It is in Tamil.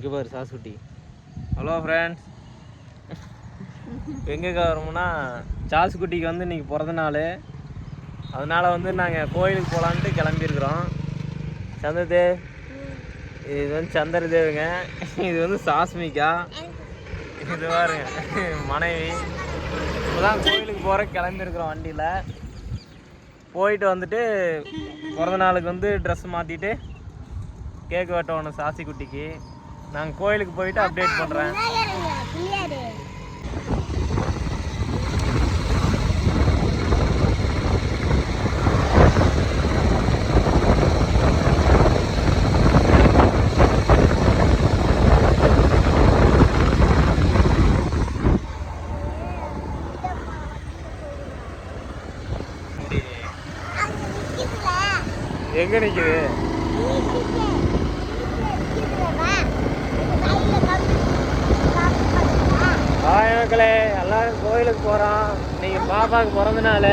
இங்கே பாரு சாசுட்டி ஹலோ ஃப்ரெண்ட்ஸ் எங்கேக்கா வரோம்னா சாசு குட்டிக்கு வந்து இன்னைக்கு பிறந்த நாள். அதனால் வந்து நாங்கள் கோயிலுக்கு போகலான்ட்டு கிளம்பியிருக்கிறோம். சந்திரதேவ் இது வந்து சந்திரதேவுங்க. இது வந்து சாஸ்மிகா. இது பாருங்க மனைவி. இப்போதான் கோயிலுக்கு போகிற கிளம்பியிருக்கிறோம் வண்டியில். போயிட்டு வந்துட்டு பிறந்த நாளுக்கு வந்து ட்ரெஸ் மாற்றிட்டு கேக் வெட்டணும் சாசி குட்டிக்கு நாங்கள் கோயிலுக்கு போயிட்டு அப்டேட் பண்ணுறேன் எங்கே நிற்குது மக்களே எல்லாரும் கோயிலுக்கு போகிறோம் நீங்கள் பாப்பாவுக்கு பிறந்தனால